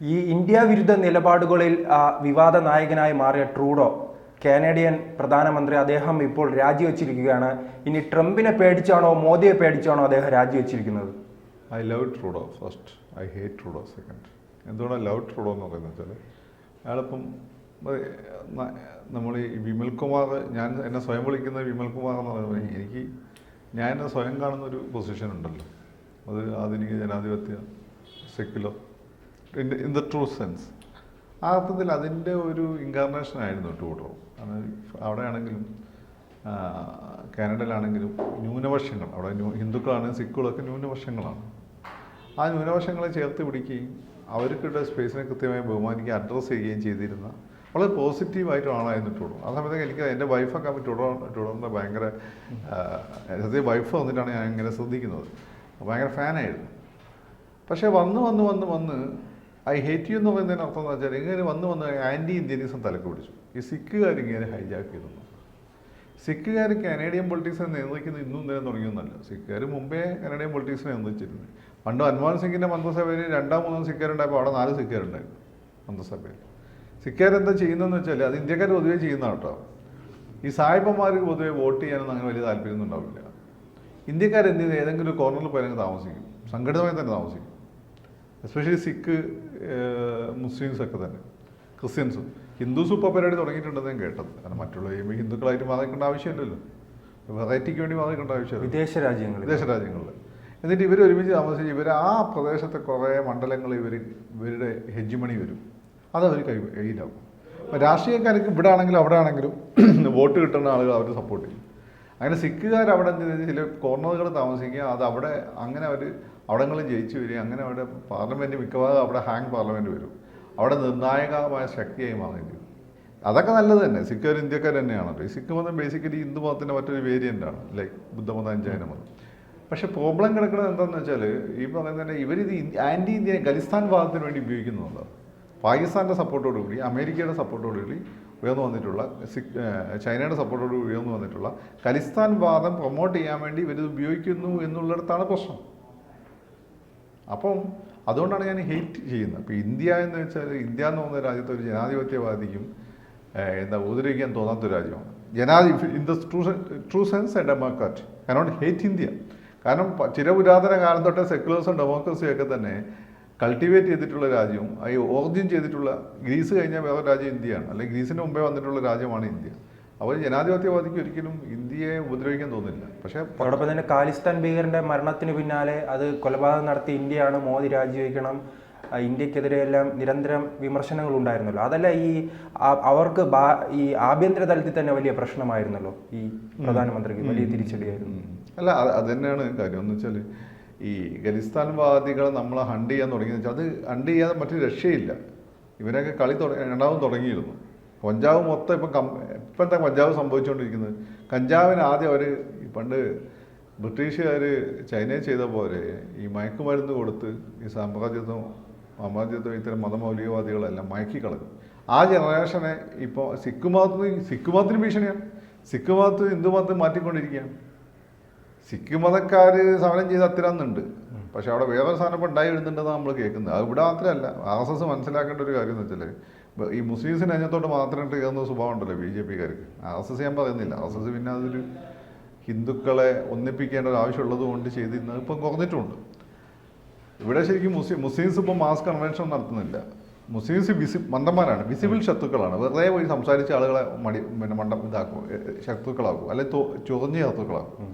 ഈ ഇന്ത്യ വിരുദ്ധ നിലപാടുകളിൽ വിവാദ നായകനായി മാറിയ ട്രൂഡോ കാനഡിയൻ പ്രധാനമന്ത്രി അദ്ദേഹം ഇപ്പോൾ രാജിവെച്ചിരിക്കുകയാണ്. ഇനി ട്രംപിനെ പേടിച്ചാണോ മോദിയെ പേടിച്ചാണോ അദ്ദേഹം രാജിവെച്ചിരിക്കുന്നത്? I love Trudeau first I hate Trudeau second എന്തുകൊണ്ടാണ് ലവ് ട്രൂഡോ എന്ന് പറയുന്നത് വെച്ചാൽ അയാളിപ്പം നമ്മൾ ഈ വിമൽകുമാർ ഞാൻ എന്നെ സ്വയം വിളിക്കുന്ന വിമൽകുമാർ എന്ന് പറയുന്നത് എനിക്ക് ഞാൻ എന്നെ സ്വയം കാണുന്ന ഒരു പൊസിഷൻ ഉണ്ടല്ലോ. അത് ആധുനിക ജനാധിപത്യ secular in the true sense ആ അർത്ഥത്തിൽ അതിന്റെ ഒരു ഇൻകാർണേഷൻ ആയിരുന്നു കാരണം അവിടെ ആണെങ്കിലും ആ, കാനഡയിലാണെങ്കിലും ന്യൂനപക്ഷങ്ങൾ. അവിടെ ഹിന്ദുക്കളാണെങ്കിലും സിഖുകളൊക്കെ ന്യൂനപക്ഷങ്ങളാണ്. ആ ന്യൂനപക്ഷങ്ങളെ ചേർത്ത് പിടിക്കുകയും അവർക്കിടെ സ്പേസിനെ കൃത്യമായി ബഹുമാനിക്കുകയും അഡ്രസ്സ് ചെയ്യുകയും ചെയ്തിരുന്ന വളരെ പോസിറ്റീവായിട്ട് ആളായിരുന്നു ടൂടും ആ സമയത്തേക്ക് എനിക്ക് എന്റെ വൈഫൊക്കെ തുടർ തുടർന്ന് ഭയങ്കര സത്യം വൈഫ് വന്നിട്ടാണ് ഞാൻ ഇങ്ങനെ ശ്രദ്ധിക്കുന്നത്. ഭയങ്കര ഫാനായിരുന്നു പക്ഷേ വന്ന് വന്ന് വന്ന് വന്ന് ഐ ഹേറ്റ് യു എന്ന് പറയുന്നതിന് അർത്ഥം എന്ന് വെച്ചാൽ ഇങ്ങനെ വന്ന് വന്ന് ആന്റി ഇന്ത്യനിസം തലക്ക് പിടിച്ചു. ഈ സിഖുകാർ ഇങ്ങനെ ഹൈജാക്ക് ചെയ്തു. സിഖുകാർ കനേഡിയൻ പൊളിറ്റിക്സിനെ നിയന്ത്രിക്കുന്നത് ഇന്നും ഇന്നലെ തുടങ്ങിയൊന്നല്ല സിഖുകാർ മുമ്പേ കനേഡിയൻ പൊളിറ്റിക്സിനെ നിയന്ത്രിച്ചിരുന്നു. പണ്ട് മൻമോഹൻ സിംഗിന്റെ മന്ത്രിസഭയിൽ രണ്ടാം മൂന്നാം സിഖുകാരുണ്ടായപ്പോൾ അവിടെ നാല് സിഖുകാരുണ്ടായിരുന്നു മന്ത്രിസഭയിൽ. സിഖുകാർ എന്താ ചെയ്യുന്നതെന്ന് വെച്ചാൽ അത് ഇന്ത്യക്കാർ പൊതുവേ ചെയ്യുന്ന കേട്ടോ. ഈ സായിപ്പന്മാർക്ക് പൊതുവെ വോട്ട് ചെയ്യാനൊന്നും അങ്ങനെ വലിയ താല്പര്യമൊന്നും ഉണ്ടാവില്ല. ചെയ്ത് ഏതെങ്കിലും ഒരു കോർണറിൽ പോയാലും താമസിക്കും. സംഘടിതമായി തന്നെ താമസിക്കും. എസ്പെഷ്യലി സിഖ് മുസ്ലിംസ് ഒക്കെ തന്നെ. ക്രിസ്ത്യൻസും ഹിന്ദുസും ഇപ്പോൾ പരിപാടി തുടങ്ങിയിട്ടുണ്ടെന്ന് ഞാൻ കേട്ടത്. കാരണം മറ്റുള്ള ഈ ഹിന്ദുക്കളായിട്ട് വാദിക്കേണ്ട ആവശ്യമില്ലല്ലോ. വെറൈറ്റിക്ക് വേണ്ടി വാദിക്കേണ്ട ആവശ്യമില്ല. വിദേശ രാജ്യങ്ങൾ വിദേശ രാജ്യങ്ങളിൽ. എന്നിട്ട് ഇവർ ഒരുമിച്ച് താമസിച്ച് ഇവർ ആ പ്രദേശത്തെ കുറേ മണ്ഡലങ്ങൾ ഇവർ ഇവരുടെ ഹെജ്ജിമണി വരും. അതവർ കൈ കയ്യിലാവും അപ്പോൾ രാഷ്ട്രീയക്കാർക്ക് ഇവിടെ ആണെങ്കിലും അവിടെ ആണെങ്കിലും വോട്ട് കിട്ടുന്ന ആളുകൾ അവർ സപ്പോർട്ട് ചെയ്യും. അങ്ങനെ സിഖുകാർ അവിടെ ചില കോർണറുകൾ താമസിക്കുക അത് അവിടെ അങ്ങനെ അവർ അവിടങ്ങളിൽ ജയിച്ചു വരിക അങ്ങനെ അവിടെ പാർലമെന്റ് മിക്കവാറും അവിടെ ഹാങ് പാർലമെന്റ് വരും. അവിടെ നിർണായകമായ ശക്തിയായി വരും അതൊക്കെ നല്ലത് തന്നെ. സിഖുകാർ ഇന്ത്യക്കാർ തന്നെയാണല്ലോ. ഈ സിഖ് മതം ബേസിക്കലി ഹിന്ദു മതത്തിന്റെ മറ്റൊരു വേരിയന്റ് ആണ്. ലൈക്ക് ബുദ്ധമതം ജൈന മതം. പക്ഷെ പ്രോബ്ലം കിടക്കുന്നത് എന്താണെന്ന് വെച്ചാൽ ഈ പറയുന്നത് തന്നെ ഇവരിത് ആന്റി ഇന്ത്യ ഖലിസ്ഥാൻ വാദത്തിന് വേണ്ടി ഉപയോഗിക്കുന്നുണ്ട്? പാകിസ്ഥാന്റെ സപ്പോർട്ടോടുകൂടി അമേരിക്കയുടെ സപ്പോർട്ടോടുകൂടി ഉയർന്നു വന്നിട്ടുള്ള ചൈനയുടെ സപ്പോർട്ടോട് ഉയർന്നു വന്നിട്ടുള്ള ഖലിസ്ഥാൻ വാദം പ്രൊമോട്ട് ചെയ്യാൻ വേണ്ടി ഇവരിത് ഉപയോഗിക്കുന്നു എന്നുള്ളിടത്താണ് പ്രശ്നം. അപ്പം അതുകൊണ്ടാണ് ഞാൻ ഹെയ്റ്റ് ചെയ്യുന്നത്. അപ്പോൾ ഇന്ത്യ എന്ന് വെച്ചാൽ ഇന്ത്യ എന്ന് പറയുന്ന രാജ്യത്ത് ഒരു ജനാധിപത്യവാദിക്കും എന്താ ഉപദ്രവിക്കാൻ തോന്നാത്തൊരു രാജ്യമാണ്. ജനാധി in the true true sense a democrat cannot hate India കാരണം ചിരപുരാതന കാലം തൊട്ടേ സെക്യുലേഴ്സും ഡെമോക്രസിയും ഒക്കെ തന്നെ കൾട്ടിവേറ്റ് ചെയ്തിട്ടുള്ള രാജ്യവും ഈ ഓർജിൻ ചെയ്തിട്ടുള്ള ഗ്രീസ് കഴിഞ്ഞാൽ വേറെ രാജ്യം ഇന്ത്യയാണ്. അല്ലെങ്കിൽ ഗ്രീസിന് മുമ്പേ വന്നിട്ടുള്ള രാജ്യമാണ് ഇന്ത്യ. അവർ ജനാധിപത്യവാദിക്ക് ഒരിക്കലും ഇന്ത്യയെ ഉപദ്രവിക്കാൻ തോന്നില്ല പക്ഷേ അതോടൊപ്പം തന്നെ കാലിസ്ഥാൻ ഭീകരന്റെ മരണത്തിന് പിന്നാലെ അത് കൊലപാതകം നടത്തി ഇന്ത്യയാണ് മോദി രാജിവെക്കണം. ഇന്ത്യക്കെതിരെയെല്ലാം ഇന്ത്യക്കെതിരെ എല്ലാം നിരന്തരം വിമർശനങ്ങൾ ഉണ്ടായിരുന്നല്ലോ. അതല്ല ഈ അവർക്ക് ഈ ആഭ്യന്തര തലത്തിൽ തന്നെ വലിയ പ്രശ്നമായിരുന്നല്ലോ ഈ പ്രധാനമന്ത്രിക്ക് വലിയ തിരിച്ചടിയായിരുന്നു. അല്ല അത് തന്നെയാണ് കാര്യം. എന്ന് വെച്ചാൽ ഈ ഖലിസ്ഥാൻവാദികളെ നമ്മൾ ഹണ്ട് ചെയ്യാൻ തുടങ്ങിയെന്ന് വെച്ചാൽ അത് ഹണ്ട് ചെയ്യാതെ മറ്റൊരു രക്ഷയില്ല. ഇവരൊക്കെ കളി തുടങ്ങി രണ്ടാമതും തുടങ്ങിയിരുന്നു. കഞ്ചാവ് മൊത്തം ഇപ്പം കം ഇപ്പം എന്താ സംഭവിച്ചുകൊണ്ടിരിക്കുന്നത്. കഞ്ചാവിന് ആദ്യം അവർ പണ്ട് ബ്രിട്ടീഷുകാർ ചൈനയിൽ ചെയ്ത പോലെ ഈ മയക്കുമരുന്ന് കൊടുത്ത് ഈ സാമ്രാജ്യത്വം സാമ്രാജ്യത്വം ഇത്തരം മതമൗലികവാദികളെല്ലാം മയക്കിക്കളഞ്ഞു. ആ ജനറേഷനെ ഇപ്പോൾ സിഖ് മതത്തിന് സിഖ് മതത്തിന് ഭീഷണിയാണ്. സിഖ് മതത്തിൽ ഹിന്ദു മതത്തിൽ മാറ്റിക്കൊണ്ടിരിക്കുകയാണ്. സിഖ് മതക്കാർ സമരം ചെയ്ത് അത്തിരാന്നുണ്ട് പക്ഷെ അവിടെ വേറൊരു സാധനം ഇപ്പം ഉണ്ടായി വരുന്നുണ്ടെന്ന് നമ്മൾ കേൾക്കുന്നത്. അത് ഇവിടെ മാത്രമല്ല ആർ എസ് എസ് മനസ്സിലാക്കേണ്ട ഒരു കാര്യം എന്ന് വെച്ചാൽ ഈ മുസ്ലിംസിന് അതിനകത്തോട്ട് മാത്രം കയറുന്ന സ്വഭാവം ഉണ്ടല്ലോ ബി ജെ പിക്കാർക്ക്. ആർ എസ് എസ് ഞാൻ പറയുന്നില്ല. ആർ എസ് എസ് പിന്നെ അതൊരു ഹിന്ദുക്കളെ ഒന്നിപ്പിക്കേണ്ട ഒരു ആവശ്യമുള്ളത് കൊണ്ട് ചെയ്തിരുന്നത് ഇപ്പം കുറഞ്ഞിട്ടുണ്ട്. ഇവിടെ ശരിക്കും മുസ്ലിം മുസ്ലിംസ് ഇപ്പം മാസ് കൺവെൻഷൻ നടത്തുന്നില്ല. മുസ്ലിംസ് വിസി മണ്ടന്മാരാണ്. വിസിബിൾ ശത്രുക്കളാണ്. വെറുതെ പോയി സംസാരിച്ച ആളുകളെ മടി പിന്നെ മണ്ടം ഇതാക്കും ശത്രുക്കളാക്കും. അല്ലെങ്കിൽ ചൊറിഞ്ഞ ശത്രുക്കളാക്കും.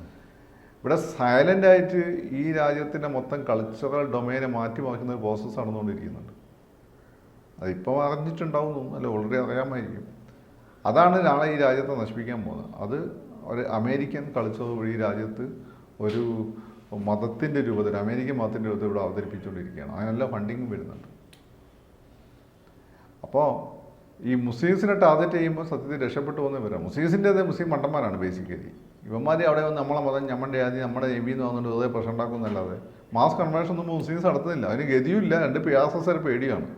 ഇവിടെ സൈലന്റ് ആയിട്ട് ഈ രാജ്യത്തിന്റെ മൊത്തം കൾച്ചറൽ ഡൊമൈനെ മാറ്റി മറിക്കുന്ന ഒരു പ്രോസസ്സ് നടന്നുകൊണ്ടിരിക്കുന്നുണ്ട്. അതിപ്പോൾ അറിഞ്ഞിട്ടുണ്ടാവും അല്ല ഓൾറെഡി അറിയാമായിരിക്കും. അതാണ് നാളെ ഈ രാജ്യത്തെ നശിപ്പിക്കാൻ പോകുന്നത്. അത് ഒരു അമേരിക്കൻ കൾച്ചർ വഴി രാജ്യത്ത് ഒരു മതത്തിന്റെ രൂപത്തിൽ അമേരിക്കൻ മതത്തിന്റെ രൂപത്തിൽ ഇവിടെ അവതരിപ്പിച്ചുകൊണ്ടിരിക്കുകയാണ്. അതിനെല്ലാം ഫണ്ടിങ്ങും വരുന്നുണ്ട്. അപ്പോൾ ഈ മുസ്ലിംസിനെ ടാർഗറ്റ് ചെയ്യുമ്പോൾ സത്യത്തിൽ രക്ഷപ്പെട്ടു പോകുന്നവരാണ് മുസ്ലിംസിന്റെ മുസ്ലിം മണ്ടന്മാരാണ് ബേസിക്കലി ഇവന്മാർ അവിടെ വന്ന് നമ്മളെ മതം ഞമ്മന്റെ ജാതി നമ്മുടെ എബി എന്ന് വന്നിട്ട് വെറുതെ പ്രശ്നം ഉണ്ടാക്കുന്നല്ലാതെ മാസ് കൺവെൻഷൻ ഒന്നും മുസ്ലിംസ് നടത്തുന്നില്ല. അതിന് ഗതിയുമില്ല. രണ്ട് പിയാസസർ പേടിയാണ്.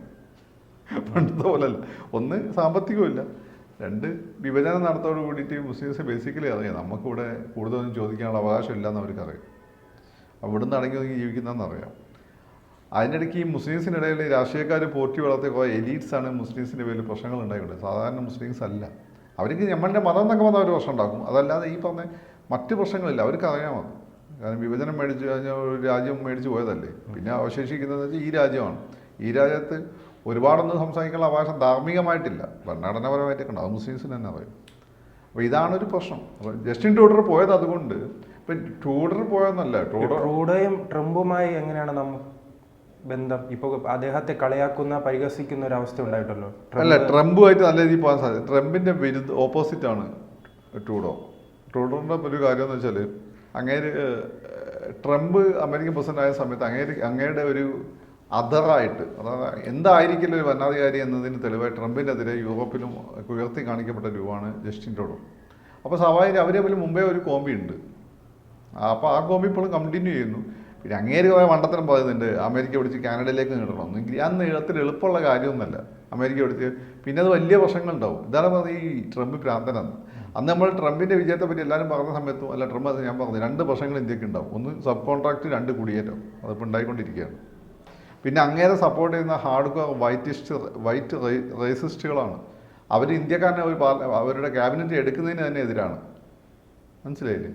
പണ്ടത്തെ പോലല്ല. ഒന്ന് സാമ്പത്തികമില്ല രണ്ട് വിഭജനം നടത്തോട് കൂടിയിട്ട് മുസ്ലിംസ് ബേസിക്കലി അറിയാം നമുക്കിവിടെ കൂടുതലൊന്നും ചോദിക്കാനുള്ള അവകാശമില്ല എന്ന് അവർക്ക് അറിയാം അവിടുന്ന് അടങ്ങി ഒതുങ്ങി ജീവിക്കുന്നതെന്ന് അറിയാം. അതിനിടയ്ക്ക് ഈ മുസ്ലിംസിനിടയിൽ രാഷ്ട്രീയക്കാർ പോറ്റി വളർത്തിയ കുറേ എലീറ്റ്സാണ് മുസ്ലിംസിന്റെ പേരിൽ പ്രശ്നങ്ങൾ ഉണ്ടായിട്ടുള്ളത് സാധാരണ മുസ്ലിംസ് അല്ല. അവർക്ക് നമ്മളുടെ മതം എന്നൊക്കെ വന്നാൽ ഒരു പ്രശ്നം ഉണ്ടാക്കും. അതല്ലാതെ ഈ പറഞ്ഞ മറ്റ് പ്രശ്നങ്ങളില്ല. അവർക്ക് അറിയാമത് കാരണം വിഭജനം മേടിച്ച് കഴിഞ്ഞാൽ ഒരു രാജ്യം മേടിച്ച് പോയതല്ലേ. പിന്നെ അവശേഷിക്കുന്നതെന്ന് വെച്ചാൽ ഈ രാജ്യമാണ്. ഈ രാജ്യത്ത് ഒരുപാടൊന്നും സംസാരിക്കാനുള്ള അവകാശം ധാർമ്മികമായിട്ടില്ല. ഭരണഘടനാപരമായിട്ടൊക്കെ ഉണ്ട് അത് മുസ്ലിംസിന് തന്നെ അറിയും അപ്പോൾ ഇതാണൊരു പ്രശ്നം. അപ്പോൾ ജസ്റ്റിൻ ട്രൂഡർ പോയത് അതുകൊണ്ട്. ഇപ്പം ട്രൂഡർ പോയെന്നല്ല ട്രൂഡർ ട്രൂഡയും ട്രംപുമായി എങ്ങനെയാണ് നമ്മ ബന്ധം. ഇപ്പോൾ അദ്ദേഹത്തെ കളയാക്കുന്ന പരിഹസിക്കുന്ന ഒരു അവസ്ഥ ഉണ്ടായിട്ടല്ലോ അല്ല ട്രംപ് ട്രംപുമായിട്ട് നല്ല രീതിയിൽ പോകാൻ സാധ്യത ട്രംപിന്റെ വിരുദ്ധ ഓപ്പോസിറ്റ് ആണ് ട്രൂഡോ. ട്രൂഡോന്റെ ഒരു കാര്യം എന്ന് വെച്ചാൽ അങ്ങേര് ട്രംപ് അമേരിക്കൻ പ്രസിഡന്റ് ആയ സമയത്ത് അങ്ങേര് അങ്ങയുടെ ഒരു അതറായിട്ട് അതായത് എന്തായിരിക്കില്ല ഒരു ഭരണാധികാരി എന്നതിന് തെളിവായി ട്രംപിനെതിരെ യൂറോപ്പിലും ഉയർത്തി കാണിക്കപ്പെട്ട രൂപമാണ് ജസ്റ്റിൻ ട്രൂഡോ. അപ്പോൾ സ്വാഭാവികം അവരെ തമ്മിൽ മുമ്പേ ഒരു കോമ്പി ഉണ്ട്. അപ്പോൾ ആ കോമ്പി ഇപ്പോഴും കണ്ടിന്യൂ ചെയ്യുന്നു. പിന്നെ അങ്ങേര് പോയ മണ്ടത്തരം പറയുന്നുണ്ട് അമേരിക്ക പിടിച്ച് കാനഡയിലേക്ക് നീട്ടണം. എങ്കിൽ അന്ന് നീളത്തിൽ എളുപ്പമുള്ള കാര്യമൊന്നുമല്ല. അമേരിക്ക പിടിച്ച് പിന്നെ അത് വലിയ പ്രശ്നങ്ങളുണ്ടാവും. ഇതാണ് പറഞ്ഞത് ഈ ട്രംപ് ഭ്രാന്തനെന്ന് അന്ന്. നമ്മൾ ട്രംപിന്റെ വിജയത്തെ പറ്റി എല്ലാവരും പറഞ്ഞ സമയത്തും അല്ല ട്രംപ് അത് ഞാൻ പറഞ്ഞു രണ്ട് പ്രശ്നങ്ങൾ ഇന്ത്യയ്ക്ക് ഉണ്ടാവും. ഒന്ന് സബ് കോൺട്രാക്ട് രണ്ട് കുടിയേറ്റം. അതിപ്പോൾ ഉണ്ടായിക്കൊണ്ടിരിക്കുകയാണ്. പിന്നെ അങ്ങേരെ സപ്പോർട്ട് ചെയ്യുന്ന ഹാർഡ് കോർ വൈറ്റിസ്റ്റ് വൈറ്റ് റേസിസ്റ്റുകളാണ്. അവർ ഇന്ത്യക്കാരനെ ഒരു അവരുടെ ക്യാബിനറ്റ് എടുക്കുന്നതിന് തന്നെ എതിരാണ്. മനസ്സിലായില്ലേ?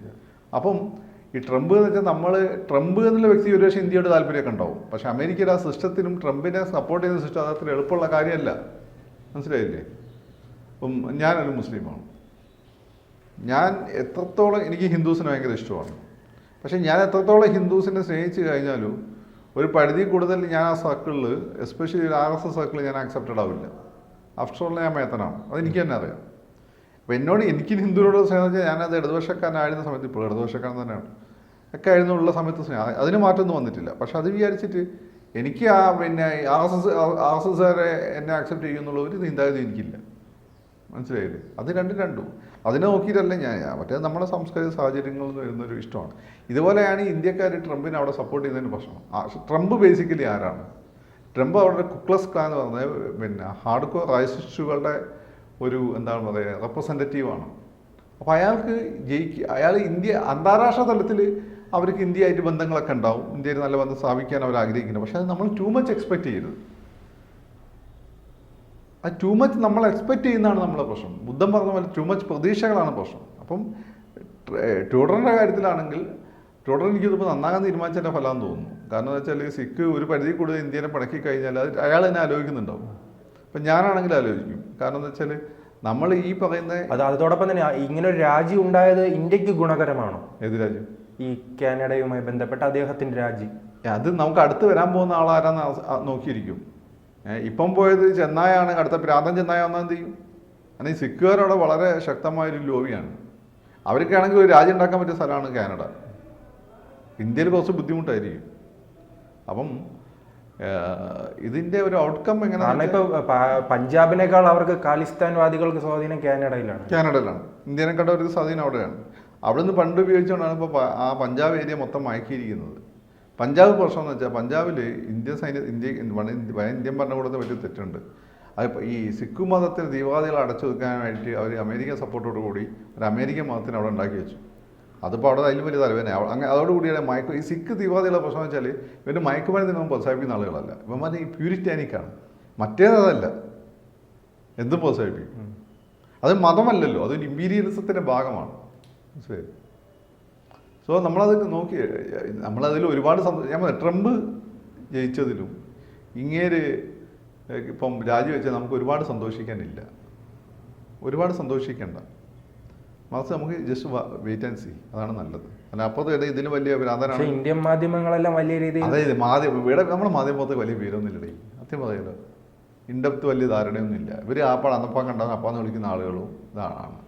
അപ്പം ഈ ട്രംപ് എന്ന് വെച്ചാൽ നമ്മൾ ട്രംപ് എന്നുള്ള വ്യക്തി ഒരുപക്ഷെ ഇന്ത്യയുടെ താല്പര്യമൊക്കെ ഉണ്ടാവും. പക്ഷെ അമേരിക്കയുടെ ആ സിസ്റ്റത്തിനും ട്രംപിനെ സപ്പോർട്ട് ചെയ്യുന്ന സിസ്റ്റം അത് അത്ര എളുപ്പമുള്ള കാര്യമല്ല. മനസ്സിലായില്ലേ? അപ്പം ഞാനൊരു മുസ്ലിമാണ്. ഞാൻ എത്രത്തോളം എനിക്ക് ഹിന്ദുസിനെ ഭയങ്കര ഇഷ്ടമാണ്. പക്ഷേ ഞാൻ എത്രത്തോളം ഹിന്ദുസിനെ സ്നേഹിച്ച് കഴിഞ്ഞാലും ഒരു പരിധി കൂടുതൽ ഞാൻ ആ സർക്കിളിൽ എസ്പെഷ്യലി ആർ എസ് എസ് സർക്കിളിൽ ഞാൻ ആക്സെപ്റ്റഡ് ആവില്ല. ആഫ്റ്റർ ഓൾ ഞാൻ മേത്തനാണ്. അതെനിക്ക് തന്നെ അറിയാം. അപ്പോൾ എന്നോട് എനിക്ക് ഹിന്ദുവിനോട് സ്നേഹം വെച്ചാൽ ഞാനത് ഇടതുപക്ഷക്കാരനായിരുന്ന സമയത്ത് ഇപ്പോൾ ഇടതുപക്ഷക്കാരൻ തന്നെയാണ്. ഒക്കെ ആയിരുന്നു ഉള്ള സമയത്ത് സ്നേഹം. അതിന് മാറ്റമൊന്നും വന്നിട്ടില്ല. പക്ഷെ അത് വിചാരിച്ചിട്ട് എനിക്ക് ആ പിന്നെ R S S R S എസ്സുകാരെ എന്നെ ആക്സെപ്റ്റ് ചെയ്യുന്നുള്ള ഒരു ചിന്താഗതി എനിക്കില്ല. മനസ്സിലായില്ലേ? അത് രണ്ടും രണ്ടും. അതിനെ നോക്കിയിട്ടല്ല ഞാൻ. മറ്റേ നമ്മുടെ സാംസ്കാരിക സാഹചര്യങ്ങളിൽ നിന്ന് വരുന്നൊരു ഇഷ്ടമാണ്. ഇതുപോലെയാണ് ഇന്ത്യക്കാർ ട്രംപിനെ അവിടെ സപ്പോർട്ട് ചെയ്യുന്നതിന് പ്രശ്നം. ട്രംപ് ബേസിക്കലി ആരാണ്? ട്രംപ് അവരുടെ കുക്ലസ് ക്ലാൻ എന്ന് പറഞ്ഞാൽ പിന്നെ ഹാർഡ് കോർ റൈസിസ്റ്റുകളുടെ ഒരു എന്താണ് പറയുക റെപ്രസെന്റേറ്റീവാണ് അപ്പോൾ അയാൾക്ക് ജയിക്കുക അയാൾ ഇന്ത്യ അന്താരാഷ്ട്ര തലത്തിൽ അവർക്ക് ഇന്ത്യയായിട്ട് ബന്ധങ്ങളൊക്കെ ഉണ്ടാവും. ഇന്ത്യയിൽ നല്ല ബന്ധം സ്ഥാപിക്കാൻ അവർ ആഗ്രഹിക്കുന്നു. പക്ഷെ അത് നമ്മൾ ടു മച്ച് എക്സ്പെക്റ്റ് ചെയ്യരുത്. ആ ടു മച്ച് നമ്മൾ എക്സ്പെക്ട് ചെയ്യുന്നതാണ് നമ്മുടെ പ്രശ്നം. ബുദ്ധം പറഞ്ഞ പോലെ ടു മച്ച് പ്രതീക്ഷകളാണ് പ്രശ്നം. അപ്പം ട്യൂഡറിന്റെ കാര്യത്തിലാണെങ്കിൽ ട്യൂഡർ എനിക്ക് ഇതിപ്പോൾ നന്നാകാൻ തീരുമാനിച്ചതിന്റെ ഫലം തോന്നുന്നു. കാരണം എന്താ വെച്ചാൽ സിഖ് ഒരു പരിധി കൂടുതൽ ഇന്ത്യനെ പടക്കി കഴിഞ്ഞാൽ അത് അയാൾ തന്നെ ആലോചിക്കുന്നുണ്ടാവും. അപ്പം ഞാനാണെങ്കിൽ ആലോചിക്കും. കാരണം എന്താ വെച്ചാൽ നമ്മൾ ഈ പറയുന്ന അത് അതോടൊപ്പം തന്നെ ഇങ്ങനെ ഒരു രാജ്യം ഉണ്ടായത് ഇന്ത്യയ്ക്ക് ഗുണകരമാണോ? ഏത് രാജ്യം? ഈ കാനഡയുമായി ബന്ധപ്പെട്ട അദ്ദേഹത്തിന്റെ രാജി. അത് നമുക്ക് അടുത്ത് വരാൻ പോകുന്ന ആളാരാന്ന് നോക്കിയിരിക്കും. ഇപ്പം പോയത് ചെന്നായാണ് അടുത്ത പ്രാന്തൻ ചെന്നായ വന്നാൽ എന്ത് ചെയ്യും? കാരണം ഈ സിഖുകാരവിടെ വളരെ ശക്തമായൊരു ലോബിയാണ് അവർക്കാണെങ്കിൽ ഒരു രാജ്യം ഉണ്ടാക്കാൻ പറ്റിയ സ്ഥലമാണ് കാനഡ. ഇന്ത്യയിൽ കുറച്ച് ബുദ്ധിമുട്ടായിരിക്കും. അപ്പം ഇതിന്റെ ഒരു ഔട്ട്കം എങ്ങനെയാണ് എങ്ങനെ ഇപ്പൊ പഞ്ചാബിനേക്കാൾ അവർക്ക് കാലിസ്ഥാൻവാദികൾക്ക് സ്വാധീനം കാനഡയിലാണ്. കാനഡയിലാണ്. ഇന്ത്യനെ കണ്ട ഒരു സ്വാധീനം അവിടെയാണ്. അവിടെ നിന്ന് പണ്ട് ഉപയോഗിച്ചുകൊണ്ടാണ് ഇപ്പോൾ ആ പഞ്ചാബ് ഏരിയ മൊത്തം മയക്കിയിരിക്കുന്നത്. പഞ്ചാബ് പ്രശ്നം എന്ന് വെച്ചാൽ പഞ്ചാബിൽ ഇന്ത്യൻ സൈന്യ ഇന്ത്യ ഇന്ത്യൻ ഭരണകൂടത്തിന് വലിയ തെറ്റുണ്ട്. അതിപ്പോൾ ഈ സിഖ് മതത്തിൽ തീവ്രവാദികളെ അടച്ചു വെക്കാനായിട്ട് അവർ അമേരിക്കൻ സപ്പോർട്ടോട് കൂടി ഒരു അമേരിക്കൻ മതത്തിന് അവിടെ ഉണ്ടാക്കി വെച്ചു. അതിപ്പോൾ അവിടെ അതിലും വലിയ തലവേന അങ്ങനെ അതോടുകൂടിയാണ് മയക്ക ഈ സിഖ് തീവ്രവാദികളെ പ്രശ്നം എന്ന് വെച്ചാൽ ഇവർ ഇവൻ പ്രോത്സാഹിപ്പിക്കുന്ന ആളുകളല്ല. ഇവന്മാർ ഈ പ്യൂരിറ്റാനിക്കാണ്. മറ്റേതല്ല എന്തും പ്രോത്സാഹിപ്പിക്കും? അത് മതമല്ലല്ലോ. അതൊരു ഇമ്പീരിയലിസത്തിന്റെ ഭാഗമാണ്. മനസ്സിലായി? സോ നമ്മളത് നോക്കി നമ്മളതിൽ ഒരുപാട് ഞാൻ ട്രംപ് ജയിച്ചതിലും ഇങ്ങേര് ഇപ്പം രാജിവെച്ചാൽ നമുക്ക് ഒരുപാട് സന്തോഷിക്കാനില്ല. ഒരുപാട് സന്തോഷിക്കേണ്ട. മറിച്ച് നമുക്ക് ജസ്റ്റ് വെയിറ്റ് ആൻഡ് സി അതാണ് നല്ലത്. അല്ല അപ്പുറത്ത് ഇതിന് വലിയ ഭ്രാന്തനാണ് ഇന്ത്യൻ മാധ്യമങ്ങളെല്ലാം വലിയ രീതിയിൽ അതായത് മാധ്യമം ഇവിടെ നമ്മുടെ മാധ്യമത്തെ വലിയ പേരൊന്നുമില്ലടേ. സത്യം പറയല്ലോ. ഇൻഡെപ്ത് വലിയ ധാരണയൊന്നുമില്ല. ഇവർ ആപ്പാട് അന്നപ്പാ കണ്ടാൽ അപ്പാന്ന് വിളിക്കുന്ന ആളുകളും ഇതാണ്.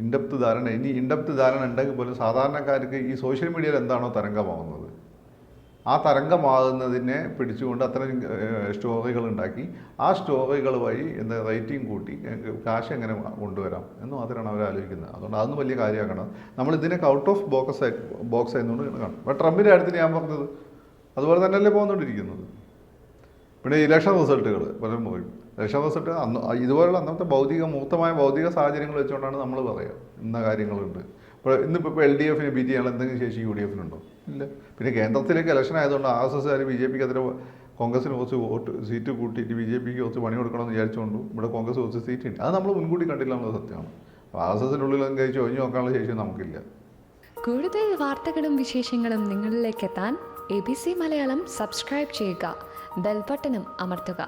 ഇൻഡപ്ത് ധാരണ. ഇനി ഇൻഡെപ്ത് ധാരണ ഉണ്ടെങ്കിൽ പോലും സാധാരണക്കാർക്ക് ഈ സോഷ്യൽ മീഡിയയിൽ എന്താണോ തരംഗമാകുന്നത് ആ തരംഗമാകുന്നതിനെ പിടിച്ചുകൊണ്ട് അത്തരം സ്റ്റോറികൾ ഉണ്ടാക്കി. ആ സ്റ്റോറികൾ വഴി എന്താ റേറ്റിംഗ് കൂട്ടി കാശ് എങ്ങനെ കൊണ്ടുവരാം എന്ന് മാത്രമാണ് അവർ ആലോചിക്കുന്നത്. അതുകൊണ്ട് അതൊന്നും വലിയ കാര്യമാക്കണം. നമ്മൾ ഇതിനൊക്കെ ഔട്ട് ഓഫ് ബോക്സ് ബോക്സ് ആയതുകൊണ്ട് കാണും. അപ്പോൾ ട്രംപിന്റെ കാര്യത്തിൽ ഞാൻ പറഞ്ഞത് അതുപോലെ തന്നെയല്ലേ പോകുന്നുകൊണ്ടിരിക്കുന്നത് പിന്നെ ഇലക്ഷൻ റിസൾട്ടുകൾ പലരും പറയും ഇലക്ഷൻ റിസൾട്ട് അന്ന് ഇതുപോലുള്ള അന്നത്തെ ഭൗതിക മൂർത്തമായ ഭൗതിക സാഹചര്യങ്ങൾ വെച്ചുകൊണ്ടാണ് നമ്മൾ പറയുക ഇന്ന കാര്യങ്ങളുണ്ട്. ഇപ്പോൾ ഇന്നിപ്പോൾ ഇപ്പോൾ എൽ ഡി എഫിന് ബി ചെയ്യാനുള്ള എന്തെങ്കിലും ശേഷി യു ഡി എഫിനുണ്ടോ? ഇല്ല. പിന്നെ കേന്ദ്രത്തിലേക്ക് ഇലക്ഷൻ ആയതുകൊണ്ട് ആർ എസ് എസ്സുകാർ ബി ജെ പിക്ക് അതിന് കോൺഗ്രസിന് കുറച്ച് വോട്ട് സീറ്റ് കൂട്ടിയിട്ട് ബി ജെ പിക്ക് കുറച്ച് പണി കൊടുക്കണമെന്ന് വിചാരിച്ചുകൊണ്ട് ഇവിടെ കോൺഗ്രസ് കുറച്ച് സീറ്റ് ഉണ്ട് അത് നമ്മൾ മുൻകൂട്ടി കണ്ടില്ല എന്നുള്ളത് സത്യമാണ്. അപ്പോൾ ആർ എസ് എസിനുള്ളിൽ കഴിച്ച് ഒഴിഞ്ഞു നോക്കാനുള്ള ശേഷി നമുക്കില്ല. കൂടുതൽ വാർത്തകളും വിശേഷങ്ങളും നിങ്ങളിലേക്ക് എത്താൻ A B C Malayalam subscribe ചെയ്യുക ബെൽബട്ടനും അമർത്തുക.